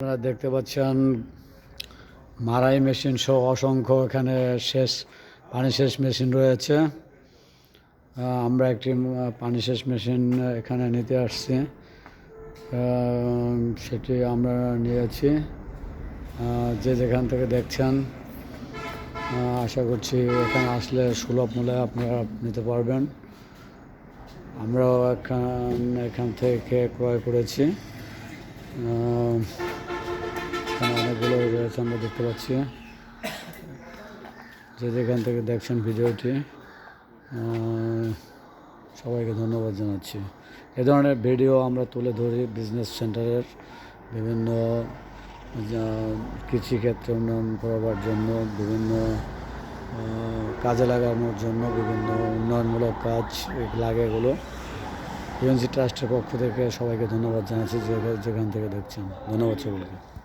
আপনারা দেখতে পাচ্ছেন মারাই মেশিন সহ অসংখ্য এখানে শেষ পানি শেষ মেশিন রয়েছে। আমরা একটি পানি শেষ মেশিন এখানে নিতে আসছি। সেটি আমরা নিয়েছি। যে যেখান থেকে দেখছেন আশা করছি এখানে আসলে সুলভ মূল্যে আপনারা নিতে পারবেন। আমরাও এখান এখান থেকে ক্রয় করেছি। অনেকগুলো রয়েছে আমরা দেখতে পাচ্ছি। যে যেখান থেকে দেখছেন ভিডিওটি সবাইকে ধন্যবাদ জানাচ্ছি। এ ধরনের ভিডিও আমরা তুলে ধরি বিজনেস সেন্টারের বিভিন্ন কৃষিক্ষেত্রে উন্নয়ন করবার জন্য, বিভিন্ন কাজে লাগানোর জন্য বিভিন্ন উন্নয়নমূলক কাজ লাগে এগুলো। ইউএনসি ট্রাস্টের পক্ষ থেকে সবাইকে ধন্যবাদ জানাচ্ছি যে যেখান থেকে দেখছেন। ধন্যবাদ সকলকে।